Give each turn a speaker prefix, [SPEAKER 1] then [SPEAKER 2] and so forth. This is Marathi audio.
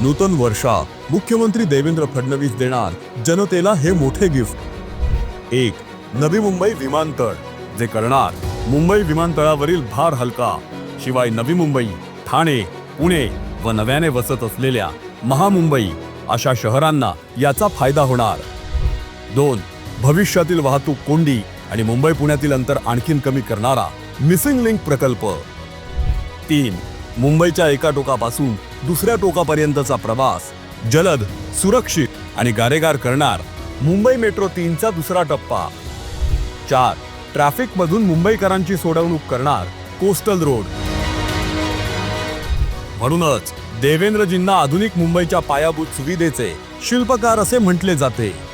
[SPEAKER 1] नूतन वर्षा मुख्यमंत्री देवेंद्र फडणवीस देणार जनतेला हे मोठे गिफ्ट. एक नवी मुंबई विमानतळ जे करणार मुंबई विमानतळावरील भार हलका. शिवाय नवी मुंबई ठाणे पुणे व नव्याने वसत असलेल्या महामुंबई अशा शहरांना याचा फायदा होणार. दोन भविष्यातील वाहतूक कोंडी आणि मुंबई पुण्यातील अंतर आणखीन कमी करणारा मिसिंग लिंक प्रकल्प. तीन मुंबईच्या एका टोकापासून दुसऱ्या टोकापर्यंतचा प्रवास जलद सुरक्षित आणि गारेगार करणार मुंबई मेट्रो तीनचा दुसरा टप्पा. चार ट्रॅफिकमधून मुंबईकरांची सोडवणूक करणार कोस्टल रोड. म्हणूनच देवेंद्रजींना आधुनिक मुंबईच्या पायाभूत सुविधेचे शिल्पकार असे म्हटले जाते.